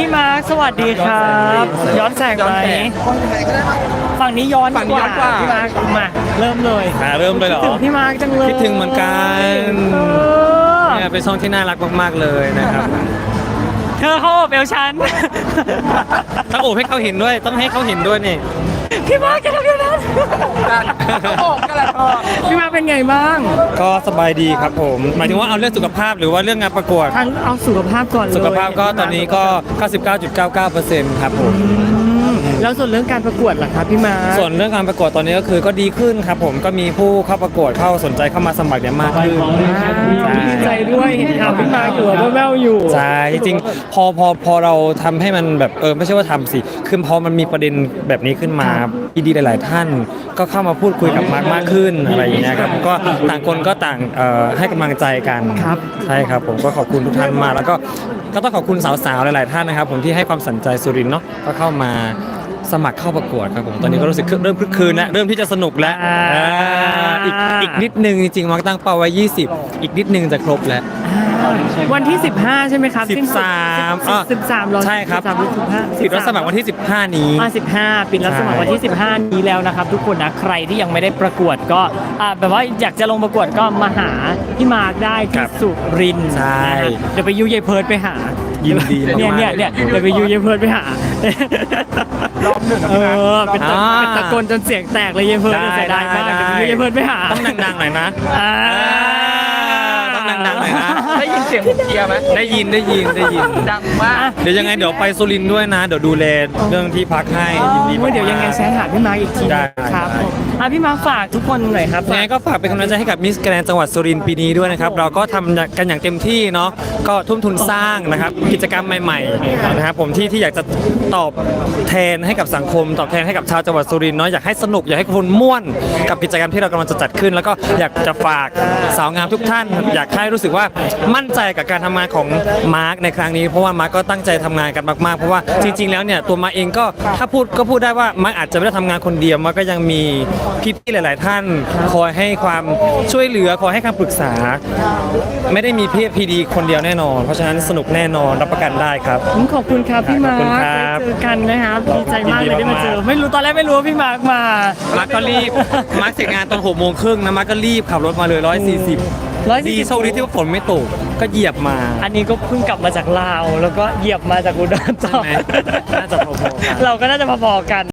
พี่มาร์คสวัสดีครับ ย้อนแสงไหมฝั่งนี้ย้อนฝั่งนี้ย้อนกว่าพี่มาร์คมาเริ่มเลยอ่าเริ่มเลยเหรอ คิดถึงพี่มาร์คจังเลยคิดถึงเหมือนกันเออเนี่ยเป็นช่องที่น่ารักมากๆเลยนะครับ เธอเขาโอบเอวฉัน ต้องโอบให้เขาเห็นด้วย ต้องให้เขาเห็นด้วยนี่ พี่มาร์คจะทำอย่าง นั้นโอบกันแหละพ่อพี่มาร์คเป็นไงบ้างก็สบายดีครับผม หมายถึงว่าเอาเรื่องสุขภาพหรือว่าเรื่องงานประกวด ทั้งเอาสุขภาพก่อนเลยสุขภาพก็ตอนนี้ก็ 99.99%ครับผม อืม แล้วส่วนเรื่องการประกวดล่ะครับพี่มาร์ค ส่วนเรื่องการประกวดตอนนี้ก็คือก็ดีขึ้นครับผมก็มีผู้เข้าประกวดเข้าสนใจเข้ามาสมัครเนี่ยมากขึ้นอ่าดีใจด้วยเห็นข่าวพี่มาร์คอยู่ว่าแววๆอยู่ ใช่จริงๆพอพอพอเราทำให้มันแบบเออไม่ใช่ว่าทำสิคือพอมันมีประเด็นแบบนี้ขึ้นมาดีๆหลาย ๆ ท่าน ก็เข้ามาพูดคุยกับมาร์กมากขึ้นอะไรอย่างเงี้ยครับก็ต่างคนก็ต่างเอ่อให้กำลังใจกันครับ ใช่ครับผมก็ขอบคุณทุกท่านมากแล้วก็ก็ต้องขอบคุณสาว ๆ หลาย ๆ ท่านนะครับ ผมที่ให้ความสนใจสุรินทร์เนาะก็เข้ามา สมัครเข้าประกวดครับผมตอนนี้ก็รู้สึกเริ่มคึกคืนแล้วเริ่มที่จะสนุกแล้วอ่าอ่าอีกอีกนิดนึงจริงๆมาร์กตั้งเป้าไว้ 20 อีกนิดนึงจะครบแล้ว วันที่ 15 ใช่ไหมครับสิบสามสิบสิบสามเหรอใช่ครับสิสามหรือสิบห้าปิดรับสมัครวันที่ 15 นี้ อ่า15ปิดรับสมัครวันที่ 15 นี้แล้วนะครับ ทุกคนนะใครที่ยังไม่ได้ประกวดก็อ่าแบบว่าอยากจะลงประกวดก็มาหาพี่มาร์คได้ครัที่บสุรินทร์ใช่นะฮะเดี๋ยวไปยูเยเพิร์ดไปหายินดีมากๆ เนี่ยเนี่ยเนี่ยเดี๋ยวไปยูเยเพิร์ดไปหา รอบหนึ่งเออเป็นตะอ่า เป็นตะโกนจนเสียงแตกเลยเยเพิร์ดได้เสียดายมากได้ เดี๋ยวไปยูเยเพิร์ดไปหาต้องดังๆหน่อยนะ อ่า ต้องดังๆหน่อยนะ ได้ยินเสียงผมเชียร์ไหมได้ยินได้ยินได้ยิน ดังมาก เดี๋ยวยังไงเดี๋ยวไปสุรินทร์ด้วยนะ เดี๋ยวดูแลเรื่องที่พักให้ยินดีโอ้มายกๆเดี๋ยวยังไงแชร์หาพี่มาร์คอีกทีได้ครับได้ ผมอะพี่มาร์คฝากทุกคนหน่อยครับยังไงก็ฝากเป็นกำลังใจให้กับมิสแกรนจังหวัดสุรินทร์ปีนี้ด้วยนะครับ เราก็ทำกันอย่างเต็มที่เนาะก็ทุ่มทุนสร้างนะครับกิจกรรมใหม่ๆนะครับผมที่ที่อยากจะตอบแทนให้กับสังคม ตอบแทนให้กับชาวจังหวัดสุรินทร์เนาะอยากให้สนุกอยากให้คนม่วนกับกิจกรรมที่เรากำลังจะจัดขึ้น แล้วก็อยากจะฝากสาวงามทุกท่าน อยากให้รู้สึกว่ามั่นใจกับการทำงานของมาร์กในครั้งนี้เพราะว่ามาร์กก็ตั้งใจทำงานกันมากๆ เพราะว่าจริง ๆ แล้วเนี่ยตัวมาร์กเองก็ถ้าพูดก็พูดได้ว่ามาร์กอาจจะไม่ได้ทำงานคนเดียวมาร์กก็ยังมีพี่ๆหลาย ๆ ท่านคอยให้ความช่วยเหลือคอยให้คำปรึกษา ไม่ได้มีเพียพีดีคนเดียวแน่นอน เพราะฉะนั้นสนุกแน่นอนรับประกันได้ครับผมขอบคุณครับพี่มาร์ขอบคุณคครับได้เจอกันนะครับดีใจมากเลยยินดีได้มาเจอมากๆไม่รู้ตอนแรกไม่รู้ว่าพี่มาร์คมามาร์กก็รีบมาร์กเสร็จงานตอนหกโมงครึ่งนะมาร์กก็รีบขับรถมาเลย140 ร้อยสี่ดีสิบโชคดีที่ว่าฝนไม่ตกก็เหยียบมา อันนี้ก็เพิ่งกลับมาจากลาว แล้วก็เหยียบมาจากอุดรต่อใช่ไหมน่าจะพอๆกัน เราก็น่าจะพอๆกัน